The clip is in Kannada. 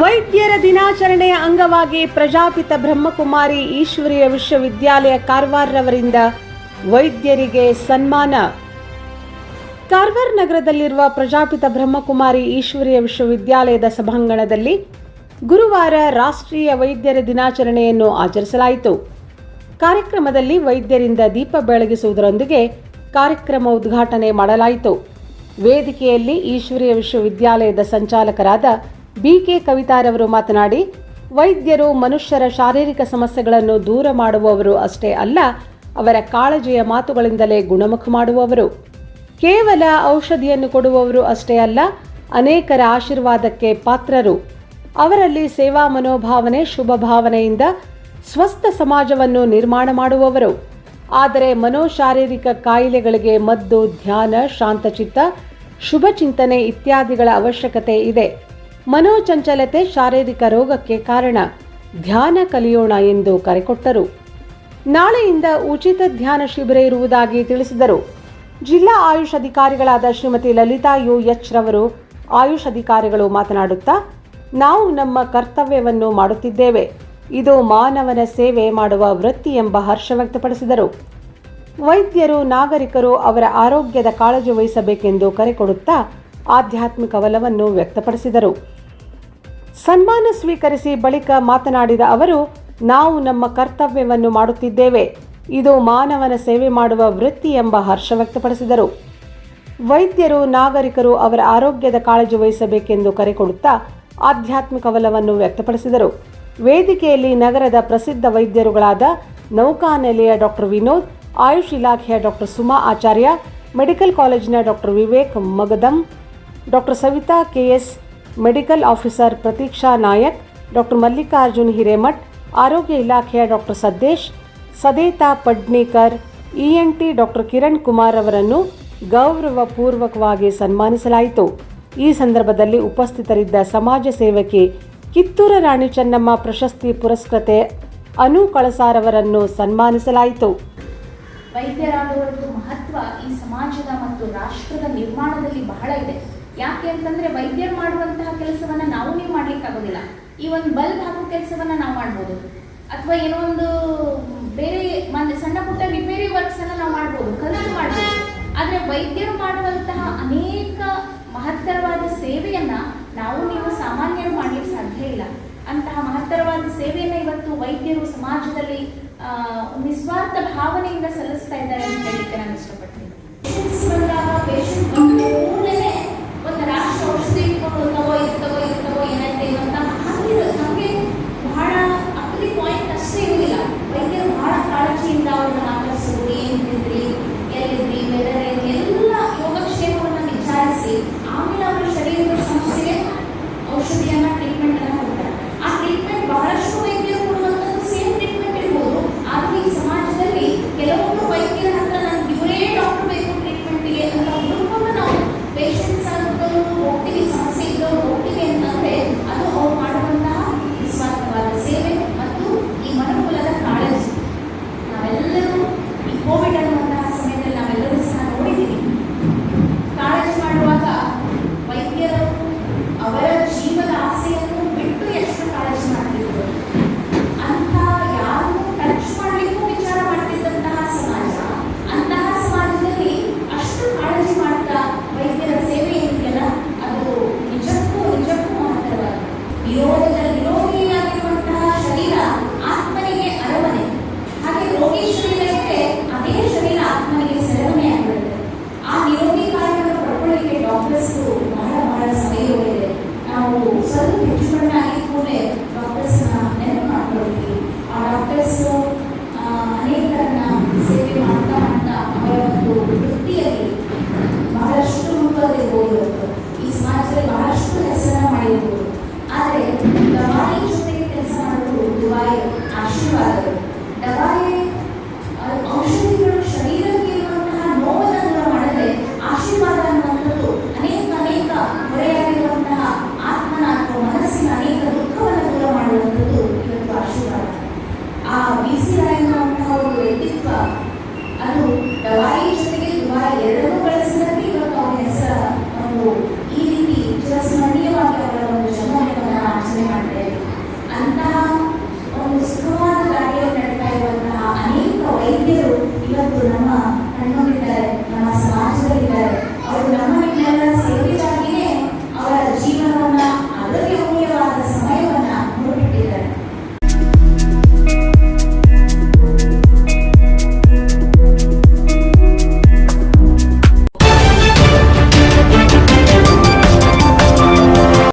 ವೈದ್ಯರ ದಿನಾಚರಣೆಯ ಅಂಗವಾಗಿ ಪ್ರಜಾಪಿತ ಬ್ರಹ್ಮಕುಮಾರಿ ಈಶ್ವರೀಯ ವಿಶ್ವವಿದ್ಯಾಲಯ ಕಾರವಾರರವರಿಂದ ವೈದ್ಯರಿಗೆ ಸನ್ಮಾನ. ಕಾರವಾರ ನಗರದಲ್ಲಿರುವ ಪ್ರಜಾಪಿತ ಬ್ರಹ್ಮಕುಮಾರಿ ಈಶ್ವರಿಯ ವಿಶ್ವವಿದ್ಯಾಲಯದ ಸಭಾಂಗಣದಲ್ಲಿ ಗುರುವಾರ ರಾಷ್ಟ್ರೀಯ ವೈದ್ಯರ ದಿನಾಚರಣೆಯನ್ನು ಆಚರಿಸಲಾಯಿತು. ಕಾರ್ಯಕ್ರಮದಲ್ಲಿ ವೈದ್ಯರಿಂದ ದೀಪ ಬೆಳಗಿಸುವುದರೊಂದಿಗೆ ಕಾರ್ಯಕ್ರಮ ಉದ್ಘಾಟನೆ ಮಾಡಲಾಯಿತು. ವೇದಿಕೆಯಲ್ಲಿ ಈಶ್ವರಿಯ ವಿಶ್ವವಿದ್ಯಾಲಯದ ಸಂಚಾಲಕರಾದ ಬಿಕೆ ಕವಿತಾರವರು ಮಾತನಾಡಿ, ವೈದ್ಯರು ಮನುಷ್ಯರ ಶಾರೀರಿಕ ಸಮಸ್ಯೆಗಳನ್ನು ದೂರ ಮಾಡುವವರು ಅಷ್ಟೇ ಅಲ್ಲ, ಅವರ ಕಾಳಜಿಯ ಮಾತುಗಳಿಂದಲೇ ಗುಣಮುಖ ಮಾಡುವವರು. ಕೇವಲ ಔಷಧಿಯನ್ನು ಕೊಡುವವರು ಅಷ್ಟೇ ಅಲ್ಲ, ಅನೇಕರ ಆಶೀರ್ವಾದಕ್ಕೆ ಪಾತ್ರರು. ಅವರಲ್ಲಿ ಸೇವಾ ಮನೋಭಾವನೆ, ಶುಭ ಭಾವನೆಯಿಂದ ಸ್ವಸ್ಥ ಸಮಾಜವನ್ನು ನಿರ್ಮಾಣ ಮಾಡುವವರು. ಆದರೆ ಮನೋಶಾರೀರಿಕ ಕಾಯಿಲೆಗಳಿಗೆ ಮದ್ದು, ಧ್ಯಾನ, ಶಾಂತಚಿತ್ತ, ಶುಭ ಚಿಂತನೆ ಇತ್ಯಾದಿಗಳ ಅವಶ್ಯಕತೆ ಇದೆ. ಮನೋಚಂಚಲತೆ ಶಾರೀರಿಕ ರೋಗಕ್ಕೆ ಕಾರಣ. ಧ್ಯಾನ ಕಲಿಯೋಣ ಎಂದು ಕರೆಕೊಟ್ಟರು. ನಾಳೆಯಿಂದ ಉಚಿತ ಧ್ಯಾನ ಶಿಬಿರ ಇರುವುದಾಗಿ ತಿಳಿಸಿದರು. ಜಿಲ್ಲಾ ಆಯುಷ್ ಅಧಿಕಾರಿಗಳಾದ ಶ್ರೀಮತಿ ಲಲಿತಾ ಯು ಎಚ್ ರವರು ಆಯುಷ್ ಅಧಿಕಾರಿಗಳು ಮಾತನಾಡುತ್ತಾ, ನಾವು ನಮ್ಮ ಕರ್ತವ್ಯವನ್ನು ಮಾಡುತ್ತಿದ್ದೇವೆ. ಇದು ಮಾನವನ ಸೇವೆ ಮಾಡುವ ವೃತ್ತಿ ಎಂಬ ಹರ್ಷ ವ್ಯಕ್ತಪಡಿಸಿದರು. ವೈದ್ಯರು, ನಾಗರಿಕರು ಅವರ ಆರೋಗ್ಯದ ಕಾಳಜಿ ವಹಿಸಬೇಕೆಂದು ಕರೆ ಕೊಡುತ್ತಾ ಆಧ್ಯಾತ್ಮಿಕ ಒಲವನ್ನು ವ್ಯಕ್ತಪಡಿಸಿದರು. ಸನ್ಮಾನ ಸ್ವೀಕರಿಸಿ ಬಳಿಕ ಮಾತನಾಡಿದ ಅವರು, ನಾವು ನಮ್ಮ ಕರ್ತವ್ಯವನ್ನು ಮಾಡುತ್ತಿದ್ದೇವೆ. ಇದು ಮಾನವನ ಸೇವೆ ಮಾಡುವ ವೃತ್ತಿ ಎಂಬ ಹರ್ಷ ವ್ಯಕ್ತಪಡಿಸಿದರು. ವೈದ್ಯರು, ನಾಗರಿಕರು ಅವರ ಆರೋಗ್ಯದ ಕಾಳಜಿ ವಹಿಸಬೇಕೆಂದು ಕರೆ ಕೊಡುತ್ತಾ ಆಧ್ಯಾತ್ಮಿಕ ಒಲವನ್ನು ವ್ಯಕ್ತಪಡಿಸಿದರು. ವೇದಿಕೆಯಲ್ಲಿ ನಗರದ ಪ್ರಸಿದ್ಧ ವೈದ್ಯರುಗಳಾದ ನೌಕಾನೆಲೆಯ ಡಾಕ್ಟರ್ ವಿನೋದ್, ಆಯುಷ್ ಇಲಾಖೆಯ ಡಾಕ್ಟರ್ ಸುಮಾ ಆಚಾರ್ಯ, ಮೆಡಿಕಲ್ ಕಾಲೇಜಿನ doctor Vivek Magadum doctor Savitha KS, medical officer Prateeksha Nayak, doctor Mallikarjun Hiremath, ಆರೋಗ್ಯ ಇಲಾಖೆಯ doctor Saddesh, Sadeta Padnekar ENT doctor Kiran Kumar ಅವರನ್ನು ಗೌರವಪೂರ್ವಕವಾಗಿ ಸನ್ಮಾನಿಸಲಾಯಿತು. ಈ ಸಂದರ್ಭದಲ್ಲಿ ಉಪಸ್ಥಿತರಿದ್ದ ಸಮಾಜ ಸೇವಕಿ ಕಿತ್ತೂರ ರಾಣಿ ಚೆನ್ನಮ್ಮ ಪ್ರಶಸ್ತಿ ಪುರಸ್ಕೃತೆ ಅನು ಕಳಸಾರವರನ್ನು ಸನ್ಮಾನಿಸಲಾಯಿತು. ವೈದ್ಯರಾದವರದ್ದು ಮಹತ್ವ ಈ ಸಮಾಜದ ಮತ್ತು ರಾಷ್ಟ್ರದ ನಿರ್ಮಾಣದಲ್ಲಿ ಬಹಳ ಇದೆ. ಯಾಕೆ ಅಂತಂದ್ರೆ ವೈದ್ಯರು ಮಾಡುವಂತಹ ಕೆಲಸವನ್ನ ನಾವು ನೀವು ಮಾಡ್ಲಿಕ್ಕೆ ಆಗೋದಿಲ್ಲ ಈ ಒಂದು ಬಲ್ಬ್ ಹಾಕೋ ಕೆಲಸವನ್ನ ನಾವು ಮಾಡ್ಬೋದು. ಅಥವಾ ಏನೋ ಒಂದು ಬೇರೆ ಸಣ್ಣ ಪುಟ್ಟ ರಿಪೇರಿ ವರ್ಕ್ಸ್ ಅನ್ನ ನಾವು ಮಾಡ್ಬೋದು ಕಲರ್ ಮಾಡ್ಬೋದು. ಆದ್ರೆ ವೈದ್ಯರು ಮಾಡುವಂತಹ ಅನೇಕ ಮಹತ್ತರವಾದ ಸೇವೆಯನ್ನ ನಾವು ನೀವು ಸಾಮಾನ್ಯರು ಮಾಡ್ಲಿಕ್ಕೆ ಸಾಧ್ಯ ಇಲ್ಲ. ಅಂತಹ ಮಹತ್ತರವಾದ ಸೇವೆಯನ್ನ ಇವತ್ತು ವೈದ್ಯರು ಸಮಾಜದಲ್ಲಿ ನಿಸ್ವಾರ್ಥ ಭಾವನೆಯಿಂದ ಸಲ್ಲಿಸ್ತಾ ಇದ್ದಾರೆ ಅಂತ ಹೇಳಲಿಕ್ಕೆ ನಾನು ಇಷ್ಟಪಡ್ತೀನಿ. ಕಾಳಜಿಯಿಂದ ಅವ್ರನ್ನ ಮಾತಾಡಿಸೋದು ಏನ್ ತಿಂದ್ರಿ, ಎಲ್ಲಿದ್ರಿ ವೆದರ್ ಎಲ್ಲ ಯೋಗಕ್ಷೇಮವನ್ನ ವಿಚಾರಿಸಿ, ಆಮೇಲೆ ಅವರ ಶರೀರದ ಸಮಸ್ಯೆಗೆ ಔಷಧಿಯನ್ನ ಟ್ರೀಟ್ಮೆಂಟ್ ಅನ್ನ ಕೊಡ್ತಾರೆ ಆ ಟ್ರೀಟ್ಮೆಂಟ್ ಬಹಳಷ್ಟು ವೈದ್ಯರು ಕೊಡುವಂಥದ್ದು ಸೇಮ್ ಟ್ರೀಟ್ಮೆಂಟ್ ಇರ್ಬೋದು ಆದ್ರೆ ಈ ಸಮಾಜದಲ್ಲಿ ಕೆಲವೊಂದು ವೈದ್ಯರ ಹತ್ರ ನನ್ಗೆ ಇವರೇ ಡಾಕ್ಟರ್ ಬೇಕು ಟ್ರೀಟ್ಮೆಂಟ್ಗೆ ಅಂತ ಹುಡುಕೊಂಡು ನಾವು ಪೇಷಂಟ್ಸ್ ಆಗಿದ್ದವರು ಹೋಗ್ತೀವಿ ಸಮಸ್ಯೆ ಇದ್ದವರು ಹೋಗ್ತೀವಿ ಅಂತಂದ್ರೆ ಅದು ಅವ್ರು ಮಾಡುವಂತಹ ನಿಸ್ವಾರ್ಥವಾದ ಸೇವೆ ಮತ್ತು ಈ ಮನುಕುಲದ ಕಾಳಜಿ ನಾವೆಲ್ಲರೂ ಈ ಕೋವಿಡ್ ಅನ್ನುವಂತಹ ಸಮಯದಲ್ಲಿ ನಾವೆಲ್ಲರೂ ಸಹ ನೋಡಿದ್ದೀವಿ ಕಾಳಜಿ ಮಾಡುವಾಗ ವೈದ್ಯರು ಅವರ ಜೀವದ ಆಸೆಯನ್ನು ಬಿಟ್ಟು ಎಷ್ಟು ಕಾಳಜಿ ಮಾಡ್ತಿದ್ರು ಅಂತ ಯಾರನ್ನು ಟಚ್ ಮಾಡಲಿಕ್ಕೂ ವಿಚಾರ ಮಾಡ್ತಿದ್ದಂತಹ ಸಮಾಜ ಅಂತಹ ಸಮಾಜದಲ್ಲಿ ಅಷ್ಟು ಕಾಳಜಿ ಮಾಡ್ತಾ ವೈದ್ಯರ ಸೇವೆ ಏನಿದೆಯಲ್ಲ ಅದು ನಿಜಕ್ಕೂ ನಿಜಕ್ಕೂ ಮಹತ್ತರವಾದ ವಿರೋಧದ ನಿರೋಗಿಯಾಗಿರುವಂತಹ ಶರೀರ ಆತ್ಮನಿಗೆ ಅರಮನೆ ಹಾಗೆ ಅದೇ ಶರೀರ ಆತ್ಮನಿಗೆ ಆ ನಿರೋಗಿ ಕಾರ್ಯವನ್ನು ಡಾಕ್ಟರ್ಸ್ ಬಹಳ ಬಹಳ ಸಮಯವಿದೆ ನಾವು ಸ್ವಲ್ಪ ಹೆಚ್ಚು ಕಡಿಮೆ ಡಾಕ್ಟರ್ಸ್ನ ನೆನಪು ಮಾಡ್ಕೊಳ್ತೀವಿ. ಆ ಡಾಕ್ಟರ್ಸ್ ಅನೇಕರನ್ನ ಸೇವೆ ಮಾಡ್ತಾ ಮಾಡ್ತಾ ಅವರ ಒಂದು ವೃತ್ತಿಯಲ್ಲಿ ಬಹಳಷ್ಟು. ಈ ಸಮಾಜದಲ್ಲಿ ಬಹಳಷ್ಟು ಹೆಸರನ್ನ ಮಾಡಿರ್ಬೋದು. ಆದರೆ ದುಬಾರಿ ಆಶೀರ್ವಾದಗಳು ದವಾಯಿ